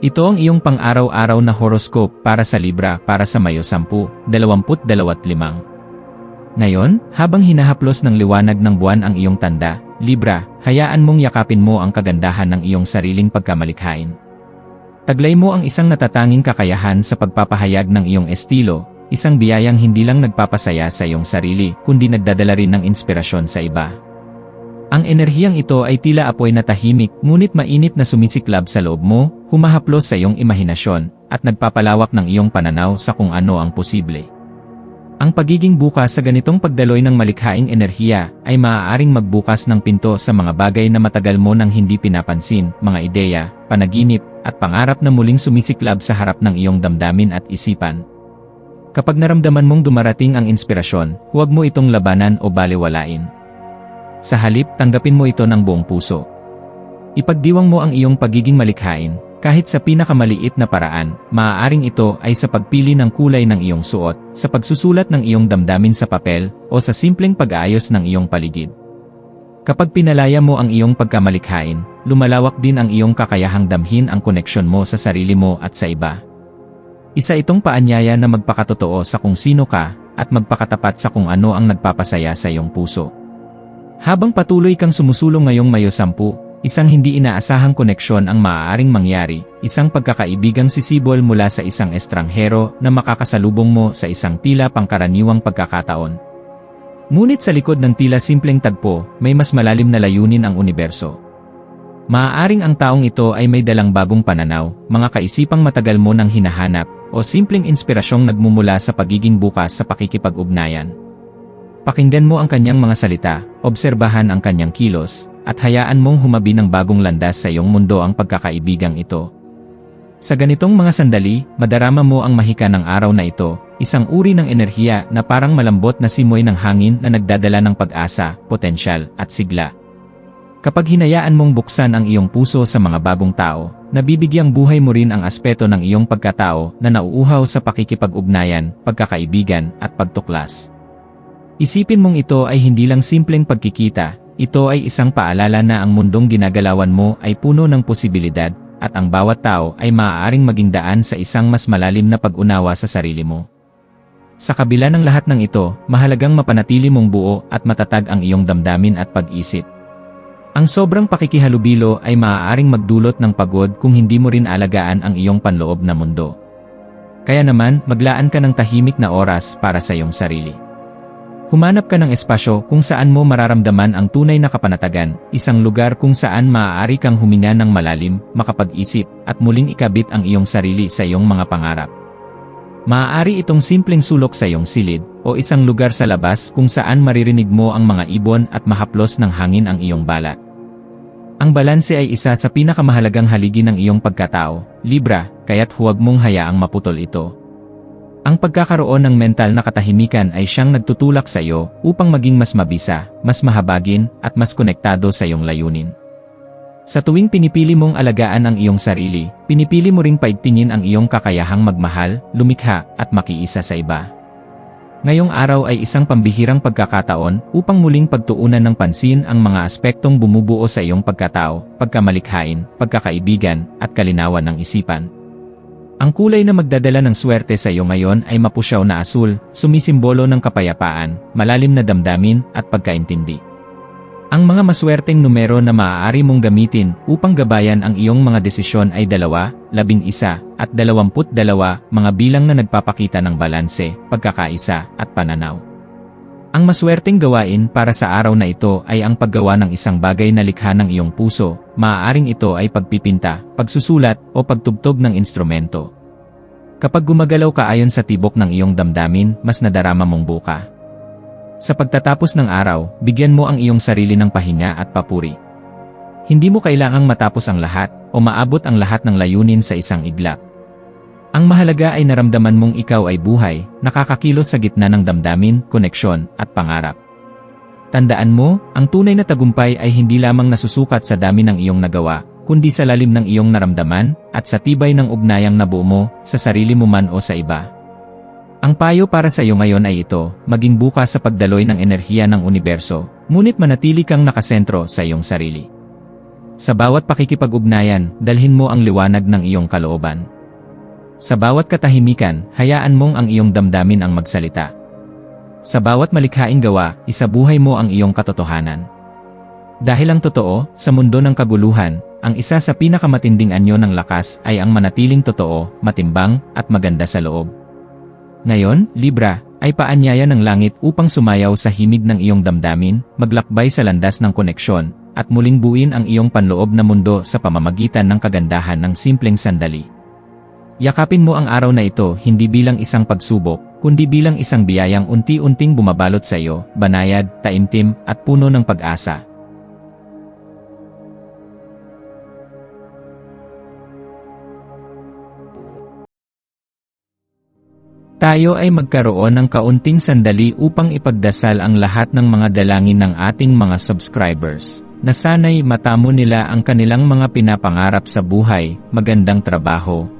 Ito ang iyong pang-araw-araw na horoscope para sa Libra para sa Mayo 10, 22 Ngayon, habang hinahaplos ng liwanag ng buwan ang iyong tanda, Libra, hayaan mong yakapin mo ang kagandahan ng iyong sariling pagkamalikhain. Taglay mo ang isang natatanging kakayahan sa pagpapahayag ng iyong estilo, isang biyayang hindi lang nagpapasaya sa iyong sarili kundi nagdadala rin ng inspirasyon sa iba. Ang enerhiyang ito ay tila apoy na tahimik ngunit mainit na sumisiklab sa loob mo, humahaplos sa iyong imahinasyon, at nagpapalawak ng iyong pananaw sa kung ano ang posible. Ang pagiging bukas sa ganitong pagdaloy ng malikhaing enerhiya ay maaaring magbukas ng pinto sa mga bagay na matagal mo nang hindi pinapansin, mga ideya, panaginip, at pangarap na muling sumisiklab sa harap ng iyong damdamin at isipan. Kapag naramdaman mong dumarating ang inspirasyon, huwag mo itong labanan o baliwalain. Sa halip, tanggapin mo ito ng buong puso. Ipagdiwang mo ang iyong pagiging malikhain, kahit sa pinakamaliit na paraan, maaaring ito ay sa pagpili ng kulay ng iyong suot, sa pagsusulat ng iyong damdamin sa papel, o sa simpleng pag-aayos ng iyong paligid. Kapag pinalaya mo ang iyong pagkamalikhain, lumalawak din ang iyong kakayahang damhin ang koneksyon mo sa sarili mo at sa iba. Isa itong paanyaya na magpakatotoo sa kung sino ka, at magpakatapat sa kung ano ang nagpapasaya sa iyong puso. Habang patuloy kang sumusulong ngayong Mayo 10, isang hindi inaasahang koneksyon ang maaaring mangyari, isang pagkakaibigang sisibol mula sa isang estranghero na makakasalubong mo sa isang tila pangkaraniwang pagkakataon. Ngunit sa likod ng tila simpleng tagpo, may mas malalim na layunin ang universo. Maaaring ang taong ito ay may dalang bagong pananaw, mga kaisipang matagal mo nang hinahanap, o simpleng inspirasyong nagmumula sa pagiging bukas sa pakikipag-ugnayan. Pakinggan mo ang kanyang mga salita, obserbahan ang kanyang kilos, at hayaan mong humabi ng bagong landas sa iyong mundo ang pagkakaibigang ito. Sa ganitong mga sandali, madarama mo ang mahika ng araw na ito, isang uri ng enerhiya na parang malambot na simoy ng hangin na nagdadala ng pag-asa, potensyal, at sigla. Kapag hinayaan mong buksan ang iyong puso sa mga bagong tao, nabibigyang buhay mo rin ang aspeto ng iyong pagkatao na nauuhaw sa pakikipag-ugnayan, pagkakaibigan, at pagtuklas. Isipin mong ito ay hindi lang simpleng pagkikita, ito ay isang paalala na ang mundong ginagalawan mo ay puno ng posibilidad, at ang bawat tao ay maaaring maging daan sa isang mas malalim na pag-unawa sa sarili mo. Sa kabila ng lahat ng ito, mahalagang mapanatili mong buo at matatag ang iyong damdamin at pag-isip. Ang sobrang pakikihalubilo ay maaaring magdulot ng pagod kung hindi mo rin alagaan ang iyong panloob na mundo. Kaya naman, maglaan ka ng tahimik na oras para sa iyong sarili. Humanap ka ng espasyo kung saan mo mararamdaman ang tunay na kapanatagan, isang lugar kung saan maaari kang huminga ng malalim, makapag-isip, at muling ikabit ang iyong sarili sa iyong mga pangarap. Maaari itong simpleng sulok sa iyong silid, o isang lugar sa labas kung saan maririnig mo ang mga ibon at mahaplos ng hangin ang iyong balat. Ang balanse ay isa sa pinakamahalagang haligi ng iyong pagkatao, Libra, kaya't huwag mong hayaang maputol ito. Ang pagkakaroon ng mental na katahimikan ay siyang nagtutulak sa iyo upang maging mas mabisa, mas mahabagin, at mas konektado sa iyong layunin. Sa tuwing pinipili mong alagaan ang iyong sarili, pinipili mo ring paigtingin ang iyong kakayahang magmahal, lumikha, at makiisa sa iba. Ngayong araw ay isang pambihirang pagkakataon upang muling pagtuunan ng pansin ang mga aspektong bumubuo sa iyong pagkatao, pagkamalikhain, pagkakaibigan, at kalinawan ng isipan. Ang kulay na magdadala ng swerte sa iyo ngayon ay mapusyaw na asul, sumisimbolo ng kapayapaan, malalim na damdamin, at pagkaintindi. Ang mga maswerteng numero na maaari mong gamitin upang gabayan ang iyong mga desisyon ay dalawa, labing isa, at dalawamput dalawa, mga bilang na nagpapakita ng balanse, pagkakaisa, at pananaw. Ang maswerteng gawain para sa araw na ito ay ang paggawa ng isang bagay na likha ng iyong puso, maaaring ito ay pagpipinta, pagsusulat, o pagtugtog ng instrumento. Kapag gumagalaw ka ayon sa tibok ng iyong damdamin, mas nadarama mong buka. Sa pagtatapos ng araw, bigyan mo ang iyong sarili ng pahinga at papuri. Hindi mo kailangang matapos ang lahat o maabot ang lahat ng layunin sa isang iglap. Ang mahalaga ay naramdaman mong ikaw ay buhay, nakakakilos sa gitna ng damdamin, koneksyon, at pangarap. Tandaan mo, ang tunay na tagumpay ay hindi lamang nasusukat sa dami ng iyong nagawa, kundi sa lalim ng iyong naramdaman, at sa tibay ng ugnayang nabuo mo, sa sarili mo man o sa iba. Ang payo para sa iyo ngayon ay ito, maging bukas sa pagdaloy ng enerhiya ng universo, ngunit manatili kang nakasentro sa iyong sarili. Sa bawat pakikipag-ugnayan, dalhin mo ang liwanag ng iyong kalooban. Sa bawat katahimikan, hayaan mong ang iyong damdamin ang magsalita. Sa bawat malikhaing gawa, isabuhay mo ang iyong katotohanan. Dahil ang totoo, sa mundo ng kaguluhan, ang isa sa pinakamatinding anyo ng lakas ay ang manatiling totoo, matimbang, at maganda sa loob. Ngayon, Libra, ay paanyaya ng langit upang sumayaw sa himig ng iyong damdamin, maglakbay sa landas ng koneksyon, at muling buuin ang iyong panloob na mundo sa pamamagitan ng kagandahan ng simpleng sandali. Yakapin mo ang araw na ito hindi bilang isang pagsubok, kundi bilang isang biyayang unti-unting bumabalot sa iyo, banayad, taimtim, at puno ng pag-asa. Tayo ay magkaroon ng kaunting sandali upang ipagdasal ang lahat ng mga dalangin ng ating mga subscribers, na sana'y matamo nila ang kanilang mga pinapangarap sa buhay, magandang trabaho,